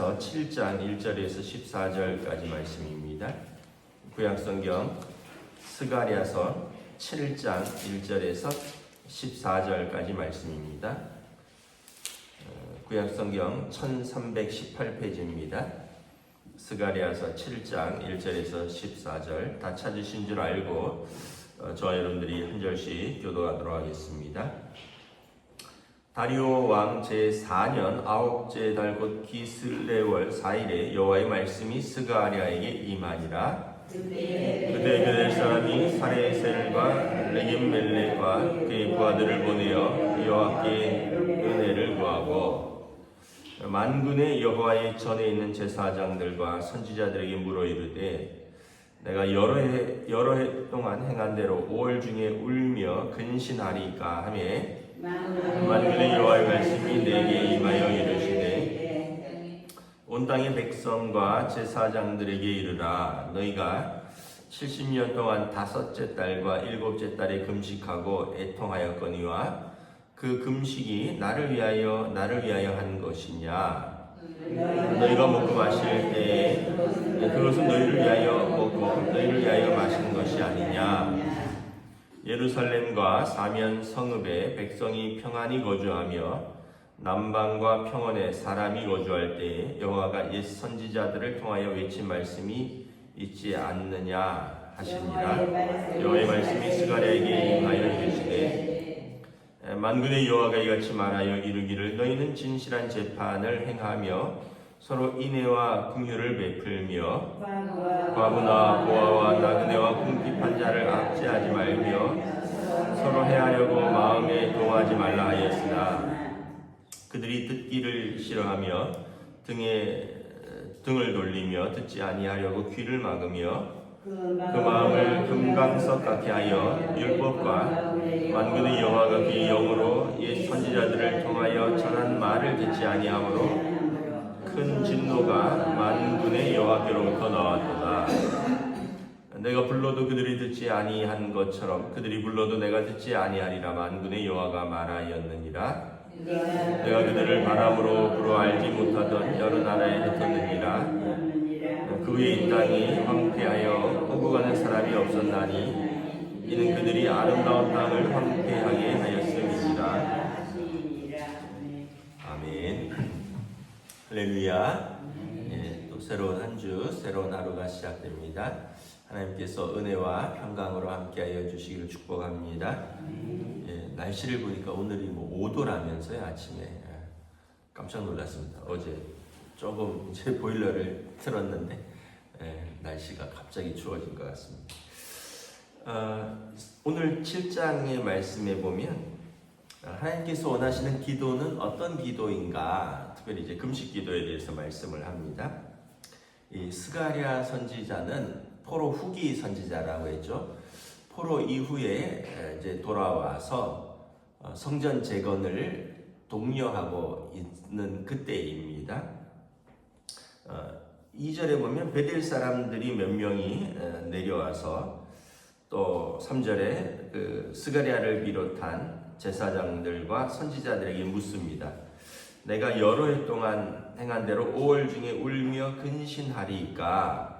스가랴서 7장 1절에서 14절까지 말씀입니다. 구약성경 스가랴서 7장 1절에서 14절까지 말씀입니다. 어, 구약성경 1318페이지입니다. 스가랴서 7장 1절에서 14절 다 찾으신 줄 알고 어, 저와 여러분들이 한 절씩 교도하도록 하겠습니다. 다리오 왕 제4년 아홉째 달 곧 기슬레월 4일에 여호와의 말씀이 스가랴에게 임하니라. 그때 그들 사람이 사레셀과 레긴멜렉과 그의 부하들을 보내어 여호와께 은혜를 구하고 만군의 여호와의 전에 있는 제사장들과 선지자들에게 물어 이르되 내가 여러 해 여러 해 동안 행한 대로 5월 중에 울며 근신하리까 하매 만군의 여호와의 말씀이 내게 임하여 이르시되 온 땅의 백성과 제사장들에게 이르라. 너희가 70년 동안 다섯째 달과 일곱째 달에 금식하고 애통하였거니와 그 금식이 나를 위하여 나를 위하여 한 것이냐? 너희가 먹고 마실 때에 그것은 너희를 위하여 먹고 너희를 위하여 마시는 것이 아니냐 예루살렘과 사면 성읍에 백성이 평안히 거주하며 남방과 평원에 사람이 거주할 때에 여호와가 옛 선지자들을 통하여 외친 말씀이 있지 않느냐 하시니라. 여호와의 말씀이 스가랴에게 임하여 이르시되 만군의 여호와가 이같이 말하여 이르기를 너희는 진실한 재판을 행하며 서로 인애와 긍휼을 베풀며 과부나 보아와 나그네와 궁핍한 자를 압제하지 말며 서로 해하려고 마음에 동하지 말라 하였으나 그들이 듣기를 싫어하며 등에 등을 돌리며 듣지 아니하려고 귀를 막으며 그 마음을 금강석 같게 하여 율법과 만군의 여호와가 그의 영으로 옛 선지자들을 통하여 전한 말을 듣지 아니하므로 큰 진노가 만군의 여호와께로부터 나왔도다. 내가 불러도 그들이 듣지 아니한 것처럼 그들이 불러도 내가 듣지 아니하리라 만군의 여호와가 말하였느니라. 내가 그들을 바람으로 불어 알지 못하던 여러 나라에 흩었느니라. 그 위에 이 땅이 황폐하여 오고 가는 사람이 없었나니 이는 그들이 아름다운 땅을 황폐하게 하였음이니라. 아멘. 할렐루야. 예, 또 새로운 한 주, 새로운 하루가 시작됩니다. 하나님께서 은혜와 평강으로 함께하여 주시기를 축복합니다. 예, 날씨를 보니까 오늘이 뭐 5도라면서요 아침에 예, 깜짝 놀랐습니다. 어제 조금 이제 보일러를 틀었는데 예, 날씨가 갑자기 추워진 것 같습니다. 어, 오늘 7장의 말씀에 보면 하나님께서 원하시는 기도는 어떤 기도인가? 특별히 이제 금식 기도에 대해서 말씀을 합니다. 이 스가랴 선지자는 포로 후기 선지자라고 했죠. 포로 이후에 이제 돌아와서 어, 성전 재건을 독려하고 있는 그때입니다. 어, 2절에 보면 베델 사람들이 몇 명이 어, 내려와서 또 3절에 그 스가랴를 비롯한 제사장들과 선지자들에게 묻습니다. 내가 여러 해 동안 행한 대로 5월 중에 울며 근신하리까.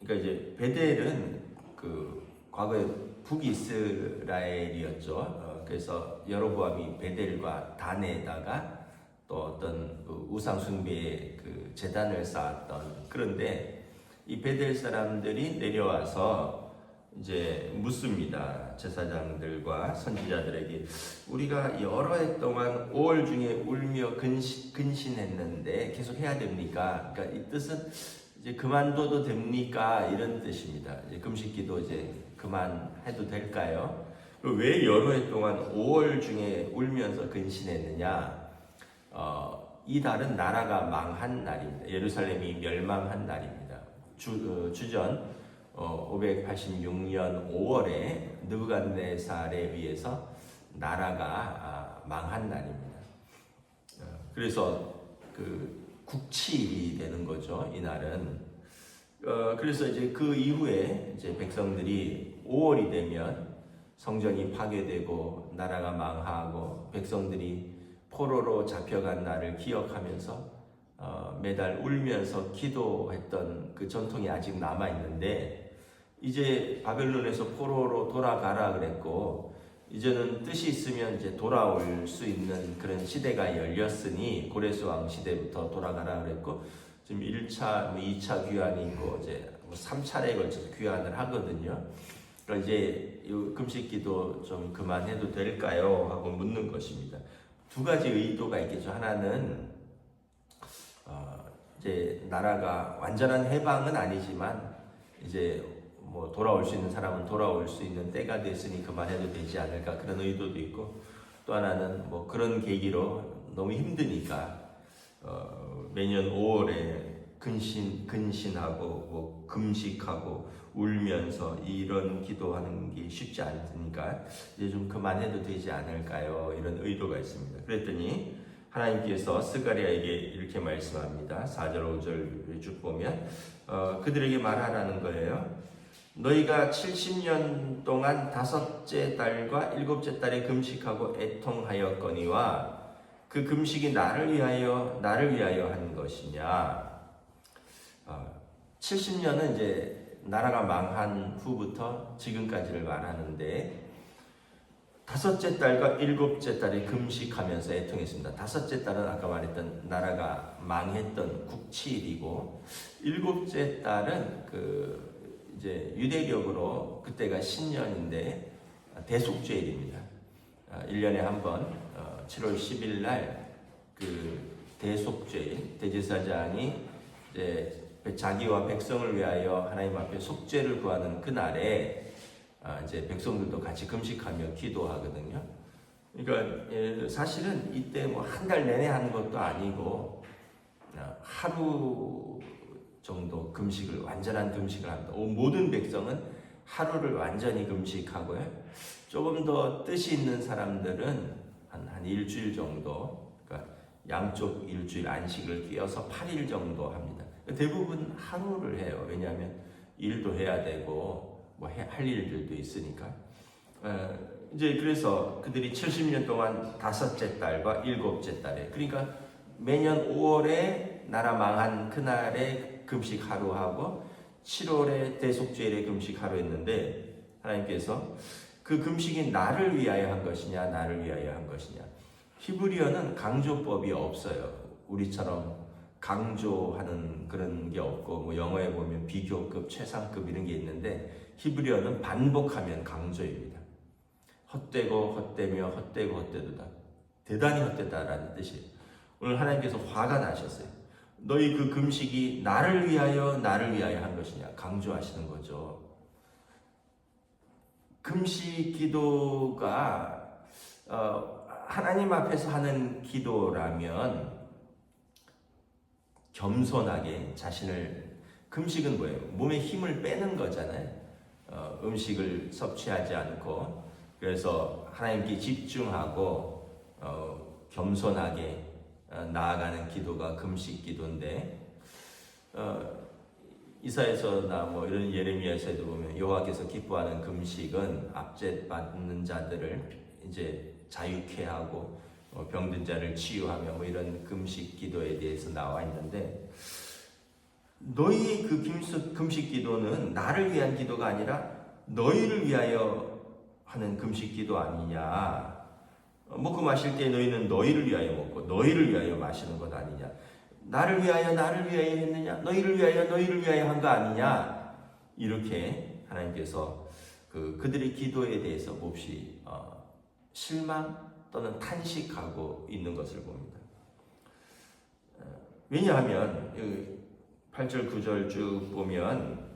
그러니까 이제 베델은 그 과거에 북이스라엘이었죠. 어, 그래서 여로보암이 베델과 단에다가 또 어떤 그 우상 숭배의 그 재단을 쌓았던 그런데 이 베델 사람들이 내려와서 이제 묻습니다. 제사장들과 선지자들에게 우리가 여러 해 동안 5월 중에 울며 근신, 근신했는데 계속 해야 됩니까? 그러니까 이 뜻은 이제 그만둬도 됩니까? 이런 뜻입니다. 이제 금식기도 이제 그만해도 될까요? 왜 여러 해 동안 5월 중에 울면서 근신했느냐? 어, 이 달은 나라가 망한 날입니다. 예루살렘이 멸망한 날입니다. 주, 어, 주전 어, 586년 5월에 느부갓네살에 의해서 나라가 아, 망한 날입니다. 어, 그래서 그 국치일이 되는 거죠. 이 날은. 어, 그래서 이제 그 이후에 이제 백성들이 5월이 되면 성전이 파괴되고 나라가 망하고 백성들이 포로로 잡혀간 날을 기억하면서 어, 매달 울면서 기도했던 그 전통이 아직 남아 있는데 이제 바벨론에서 포로로 돌아가라 그랬고 이제는 뜻이 있으면 이제 돌아올 수 있는 그런 시대가 열렸으니 고레스 왕 시대부터 돌아가라 그랬고 지금 1차, 뭐 2차 귀환이 있고 이제 뭐 3차례에 걸쳐서 귀환을 하거든요. 그러니까 이제 이 금식기도 좀 그만해도 될까요? 하고 묻는 것입니다. 두 가지 의도가 있겠죠. 하나는 어 이제 나라가 완전한 해방은 아니지만 이제 뭐 돌아올 수 있는 사람은 돌아올 수 있는 때가 됐으니 그만해도 되지 않을까 그런 의도도 있고 또 하나는 뭐 그런 계기로 너무 힘드니까 어, 매년 5월에 근신 근신하고 뭐 금식하고 울면서 이런 기도하는 게 쉽지 않으니까 이제 좀 그만해도 되지 않을까요? 이런 의도가 있습니다. 그랬더니 하나님께서 스가리아에게 이렇게 말씀합니다. 4절 5절 쭉 보면 어, 그들에게 말하라는 거예요. 너희가 70년 동안 다섯째 달과 일곱째 달에 금식하고 애통하였거니와 그 금식이 나를 위하여 나를 위하여 한 것이냐? 어, 70년은 이제 나라가 망한 후부터 지금까지를 말하는데 다섯째 달과 일곱째 달에 금식하면서 애통했습니다. 다섯째 달은 아까 말했던 나라가 망했던 국치일이고 일곱째 달은 그 이제 유대력으로 그때가 신년인데 대속죄일입니다. 1년에 한 번 7월 10일 날 그 대속죄일 대제사장이 이제 자기와 백성을 위하여 하나님 앞에 속죄를 구하는 그 날에 아, 이제 백성들도 같이 금식하며 기도하거든요. 그러니까 예, 사실은 이때 뭐 한 달 내내 하는 것도 아니고 아, 하루 정도 금식을 완전한 금식을 합니다. 온 모든 백성은 하루를 완전히 금식하고요. 조금 더 뜻이 있는 사람들은 한, 한 일주일 정도, 그러니까 양쪽 일주일 안식을 끼워서 8일 정도 합니다. 대부분 하루를 해요. 왜냐하면 일도 해야 되고 뭐 할 일들도 있으니까. 어, 이제 그래서 그들이 70년 동안 다섯째 달과 일곱째 달에 그러니까 매년 5월에 나라 망한 그날에 금식 하루 하고 7월에 대속죄일에 금식 하루 했는데 하나님께서 그 금식이 나를 위하여 한 것이냐 나를 위하여 한 것이냐 히브리어는 강조법이 없어요. 우리처럼 강조하는 그런 게 없고 뭐 영어에 보면 비교급, 최상급 이런 게 있는데 히브리어는 반복하면 강조입니다. 헛되고 헛되며 헛되고 헛되도다. 대단히 헛되다라는 뜻이에요. 오늘 하나님께서 화가 나셨어요. 너희 그 금식이 나를 위하여 나를 위하여 한 것이냐 강조하시는 거죠. 금식 기도가 어, 하나님 앞에서 하는 기도라면 겸손하게 자신을 금식은 뭐예요? 몸에 힘을 빼는 거잖아요. 어, 음식을 섭취하지 않고 그래서 하나님께 집중하고 어, 겸손하게 어, 나아가는 기도가 금식 기도인데 어, 이사에서나 뭐 이런 예레미야에서도 보면 여호와께서 기뻐하는 금식은 압제 받는 자들을 이제 자유케 하고 어, 병든 자를 치유하며 뭐 이런 금식 기도에 대해서 나와 있는데 너희 그 금식, 금식 기도는 나를 위한 기도가 아니라 너희를 위하여 하는 금식 기도 아니냐. 어, 먹고 마실 때 너희는 너희를 위하여 먹고 너희를 위하여 마시는 것 아니냐. 나를 위하여 나를 위하여 했느냐. 너희를 위하여 너희를 위하여 한 거 아니냐. 이렇게 하나님께서 그 그들의 기도에 대해서 몹시 어, 실망 또는 탄식하고 있는 것을 봅니다. 어, 왜냐하면 8절 9절 쭉 보면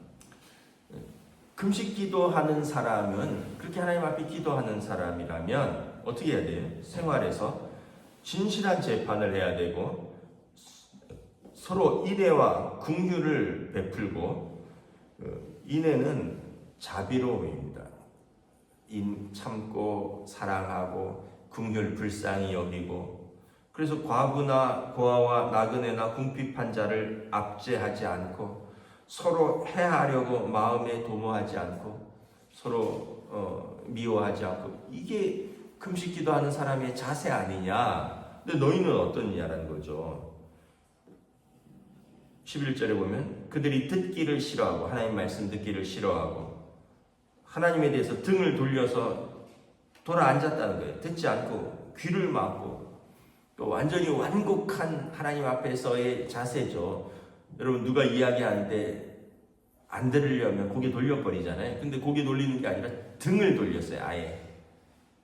금식 기도하는 사람은 그렇게 하나님 앞에 기도하는 사람이라면 어떻게 해야 돼요? 생활에서 진실한 재판을 해야 되고 서로 인애와 긍휼을 베풀고 그 인애는 자비로움입니다. 인 참고 사랑하고 긍휼 불쌍히 여기고 그래서 과부나 고아와 나그네나 궁핍한 자를 압제하지 않고 서로 해하려고 마음에 도모하지 않고 서로 어, 미워하지 않고 이게 금식 기도하는 사람의 자세 아니냐? 근데 너희는 어떠냐라는 거죠. 11절에 보면 그들이 듣기를 싫어하고 하나님 말씀 듣기를 싫어하고 하나님에 대해서 등을 돌려서 돌아 앉았다는 거예요. 듣지 않고 귀를 막고 또 완전히 완곡한 하나님 앞에서의 자세죠. 여러분 누가 이야기하는데 안 들으려면 고개 돌려버리잖아요. 근데 고개 돌리는 게 아니라 등을 돌렸어요. 아예.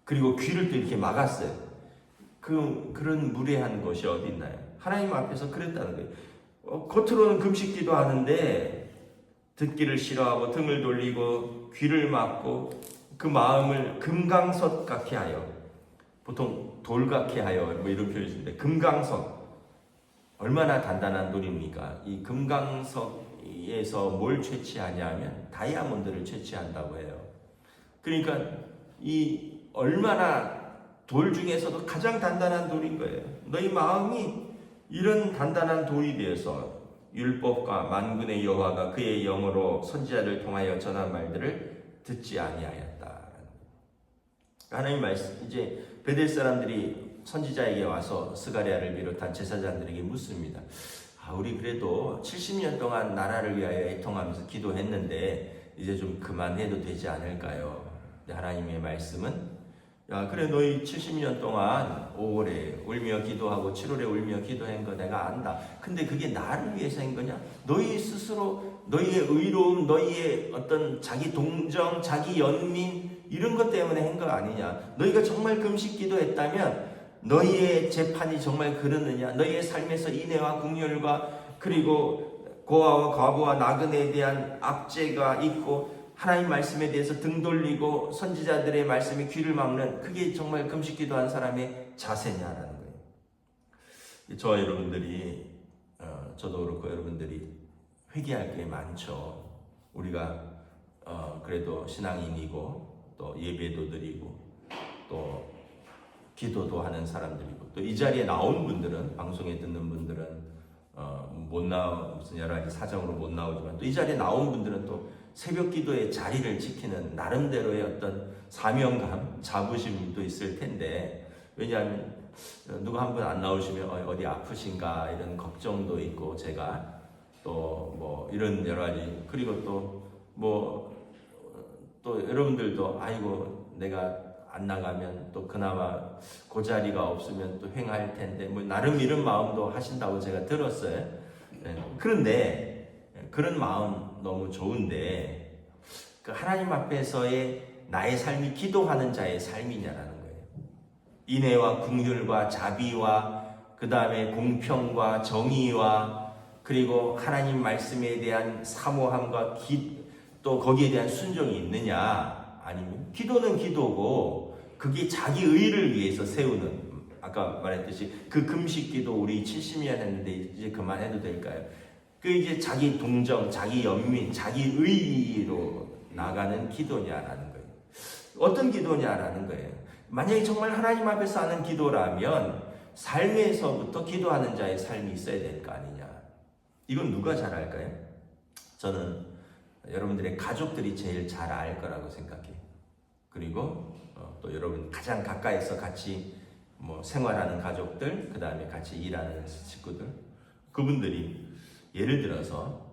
그리고 귀를 또 이렇게 막았어요. 그 그런 무례한 것이 어디 있나요? 하나님 앞에서 그랬다는 거예요. 어, 겉으로는 금식기도 하는데 듣기를 싫어하고 등을 돌리고 귀를 막고 그 마음을 금강석 같게 하여 보통 돌 같게 하여 뭐 이런 표현이 있는데 금강석 얼마나 단단한 돌입니까? 이 금강석에서 뭘 채취하냐면 다이아몬드를 채취한다고 해요. 그러니까 이 얼마나 돌 중에서도 가장 단단한 돌인 거예요. 너희 마음이 이런 단단한 돌이 되어서 율법과 만군의 여호와가 그의 영으로 선지자를 통하여 전한 말들을 듣지 아니하였다. 하나님 말씀 이제 베델 사람들이 선지자에게 와서 스가리아를 비롯한 제사장들에게 묻습니다. 아, 우리 그래도 70년 동안 나라를 위하여 애통하면서 기도했는데 이제 좀 그만해도 되지 않을까요? 하나님의 말씀은 야, 그래 너희 70년 동안 5월에 울며 기도하고 7월에 울며 기도한 거 내가 안다. 근데 그게 나를 위해서 한 거냐? 너희 스스로 너희의 의로움, 너희의 어떤 자기 동정, 자기 연민 이런 것 때문에 한 거 아니냐? 너희가 정말 금식 기도했다면 너희의 재판이 정말 그러느냐? 너희의 삶에서 인애와 국률과 그리고 고아와 과부와 나그네에 대한 압제가 있고 하나님 말씀에 대해서 등 돌리고 선지자들의 말씀에 귀를 막는 그게 정말 금식 기도한 사람의 자세냐라는 거예요. 저와 여러분들이 어, 저도 그렇고 여러분들이 회개할 게 많죠. 우리가 어, 그래도 신앙인이고 또 예배도 드리고 또 기도도 하는 사람들이고 또 이 자리에 나온 분들은 방송에 듣는 분들은 어, 못 나오 무슨 여러 가지 사정으로 못 나오지만 또 이 자리에 나온 분들은 또 새벽 기도의 자리를 지키는 나름대로의 어떤 사명감, 자부심도 있을 텐데 왜냐하면 누가 한 분 안 나오시면 어, 어디 아프신가 이런 걱정도 있고 제가 또 뭐 이런 여러 가지 그리고 또 뭐 또 여러분들도 아이고 내가 안 나가면 또 그나마 그 자리가 없으면 또 횡할 텐데 뭐 나름 이런 마음도 하신다고 제가 들었어요. 네. 그런데 그런 마음 너무 좋은데 그 하나님 앞에서의 나의 삶이 기도하는 자의 삶이냐라는 거예요. 인애와 궁휼과 자비와 그 다음에 공평과 정의와 그리고 하나님 말씀에 대한 사모함과 기, 또 거기에 대한 순종이 있느냐 아니면 기도는 기도고 그게 자기 의를 위해서 세우는 아까 말했듯이 그 금식 기도 우리 70년 했는데 이제 그만해도 될까요? 그 이제 자기 동정, 자기 연민, 자기 의로 나가는 기도냐라는 거예요. 어떤 기도냐라는 거예요. 만약에 정말 하나님 앞에서 하는 기도라면 삶에서부터 기도하는 자의 삶이 있어야 될 거 아니냐. 이건 누가 잘 알까요? 저는 여러분들의 가족들이 제일 잘 알 거라고 생각해요. 그리고 어, 또 여러분 가장 가까이서 같이 뭐 생활하는 가족들, 그 다음에 같이 일하는 식구들, 그분들이 예를 들어서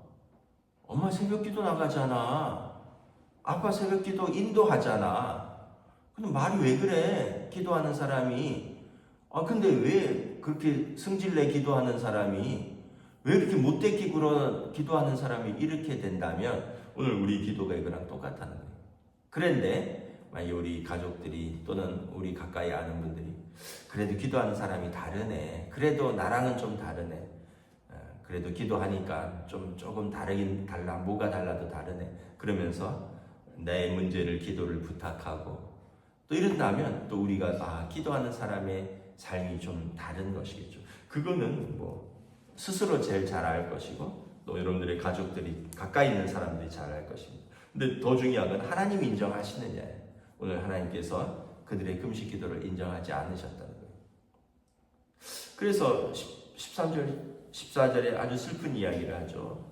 엄마 새벽기도 나가잖아. 아빠 새벽기도 인도하잖아. 근데 말이 왜 그래? 기도하는 사람이 아 근데 왜 그렇게 승질내 기도하는 사람이 왜 이렇게 못되게 굴어 기도하는 사람이 이렇게 된다면 오늘 우리 기도가 이거랑 똑같다는 거예요. 그런데 만약 우리 가족들이 또는 우리 가까이 아는 분들이 그래도 기도하는 사람이 다르네. 그래도 나랑은 좀 다르네. 어, 그래도 기도하니까 좀 조금 다르긴 달라. 뭐가 달라도 다르네. 그러면서 내 문제를 기도를 부탁하고 또 이런다면 또 우리가 아 기도하는 사람의 삶이 좀 다른 것이겠죠. 그거는 뭐 스스로 제일 잘 알 것이고 또 여러분들의 가족들이 가까이 있는 사람들이 잘 알 것입니다. 근데 더 중요한 건 하나님 인정하시느냐예요. 오늘 하나님께서 그들의 금식 기도를 인정하지 않으셨다는 거예요. 그래서 13절, 14절에 아주 슬픈 이야기를 하죠.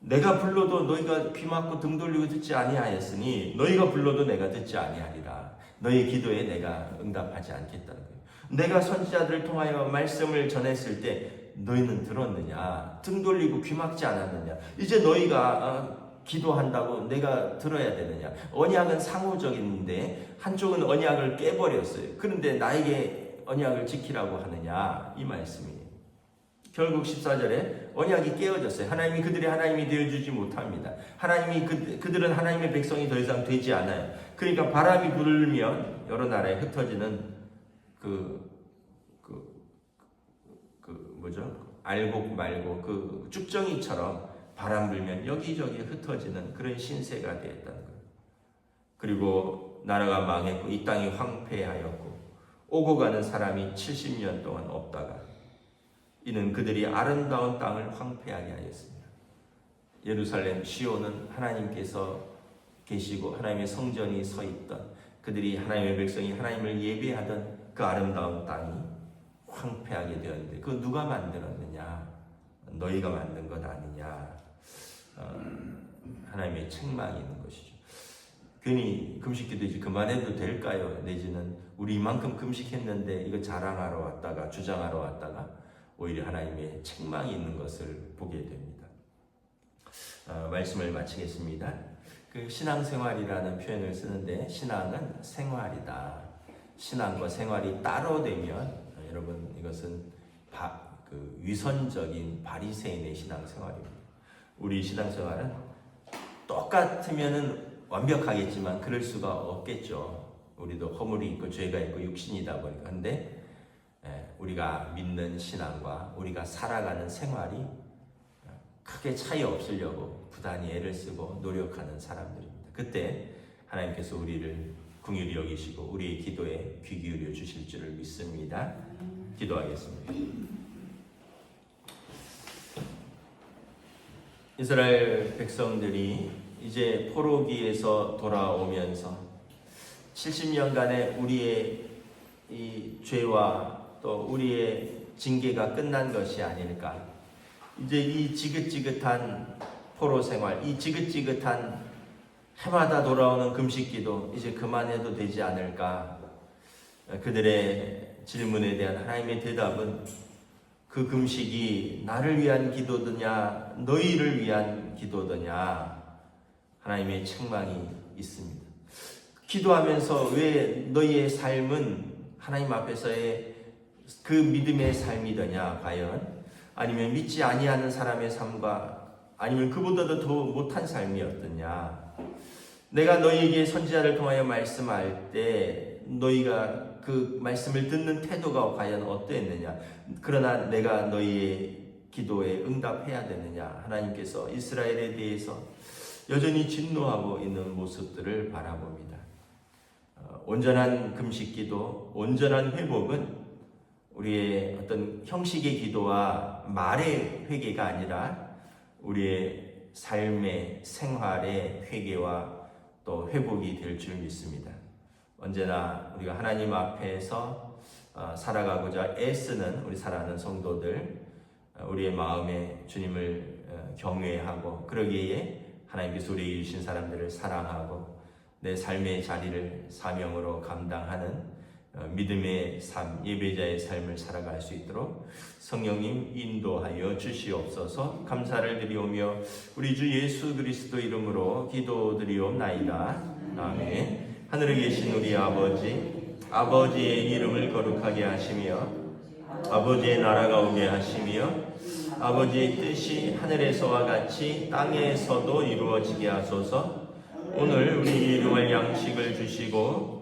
내가 불러도 너희가 귀 막고 등 돌리고 듣지 아니하였으니 너희가 불러도 내가 듣지 아니하리라. 너희 기도에 내가 응답하지 않겠다는 거예요. 내가 선지자들을 통하여 말씀을 전했을 때 너희는 들었느냐? 등 돌리고 귀 막지 않았느냐? 이제 너희가 어, 기도한다고 내가 들어야 되느냐? 언약은 상호적인데 한쪽은 언약을 깨버렸어요. 그런데 나에게 언약을 지키라고 하느냐? 이 말씀이에요. 결국 14절에 언약이 깨어졌어요. 하나님이 그들의 하나님이 되어주지 못합니다. 하나님이 그, 그들은 하나님의 백성이 더 이상 되지 않아요. 그러니까 바람이 불면 여러 나라에 흩어지는 그, 그, 그 뭐죠? 알고 말고 그 쭉정이처럼 바람 불면 여기저기 흩어지는 그런 신세가 되었다는 거예요. 그리고 나라가 망했고 이 땅이 황폐하였고 오고 가는 사람이 70년 동안 없다가 이는 그들이 아름다운 땅을 황폐하게 하였습니다. 예루살렘 시온은 하나님께서 계시고 하나님의 성전이 서 있던 그들이 하나님의 백성이 하나님을 예배하던 그 아름다운 땅이 황폐하게 되었는데 그 누가 만들었느냐? 너희가 만든 것 아니냐? 어, 하나님의 책망이 있는 것이죠. 괜히 금식기도 이제 그만해도 될까요? 내지는 우리 이만큼 금식했는데 이거 자랑하러 왔다가 주장하러 왔다가 오히려 하나님의 책망이 있는 것을 보게 됩니다. 어, 말씀을 마치겠습니다. 그 신앙생활이라는 표현을 쓰는데 신앙은 생활이다. 신앙과 생활이 따로 되면 어, 여러분 이것은 바, 그 위선적인 바리새인의 신앙생활입니다. 우리 신앙생활은 똑같으면은 완벽하겠지만 그럴 수가 없겠죠. 우리도 허물이 있고 죄가 있고 육신이다 보니까 근데 예, 우리가 믿는 신앙과 우리가 살아가는 생활이 크게 차이 없으려고 부단히 애를 쓰고 노력하는 사람들입니다. 그때 하나님께서 우리를 궁휼히 여기시고 우리의 기도에 귀 기울여 주실 줄을 믿습니다. 기도하겠습니다. 이스라엘 백성들이 이제 포로기에서 돌아오면서 70년간의 우리의 이 죄와 또 우리의 징계가 끝난 것이 아닐까. 이제 이 지긋지긋한 포로 생활, 이 지긋지긋한 해마다 돌아오는 금식기도 이제 그만해도 되지 않을까. 그들의 질문에 대한 하나님의 대답은 그 금식이 나를 위한 기도더냐, 너희를 위한 기도더냐, 하나님의 책망이 있습니다. 기도하면서 왜 너희의 삶은 하나님 앞에서의 그 믿음의 삶이더냐, 과연? 아니면 믿지 아니하는 사람의 삶과 아니면 그보다도 더 못한 삶이었더냐? 내가 너희에게 선지자를 통하여 말씀할 때 너희가 그 말씀을 듣는 태도가 과연 어떠했느냐? 그러나 내가 너희의 기도에 응답해야 되느냐? 하나님께서 이스라엘에 대해서 여전히 진노하고 있는 모습들을 바라봅니다. 어, 온전한 금식 기도, 온전한 회복은 우리의 어떤 형식의 기도와 말의 회개가 아니라 우리의 삶의 생활의 회개와 또 회복이 될 줄 믿습니다. 언제나 우리가 하나님 앞에서 어, 살아가고자 애쓰는 우리 사랑하는 성도들, 어, 우리의 마음에 주님을 어, 경외하고 그러기에 하나님께서 우리에게 주신 사람들을 사랑하고 내 삶의 자리를 사명으로 감당하는 믿음의 삶, 예배자의 삶을 살아갈 수 있도록 성령님 인도하여 주시옵소서 감사를 드리오며 우리 주 예수 그리스도 이름으로 기도드리옵나이다. 아멘. 하늘에 계신 우리 아버지, 아버지의 이름을 거룩하게 하시며, 아버지의 나라가 오게 하시며, 아버지의 뜻이 하늘에서와 같이 땅에서도 이루어지게 하소서. 오늘 우리 일용할 양식을 주시고,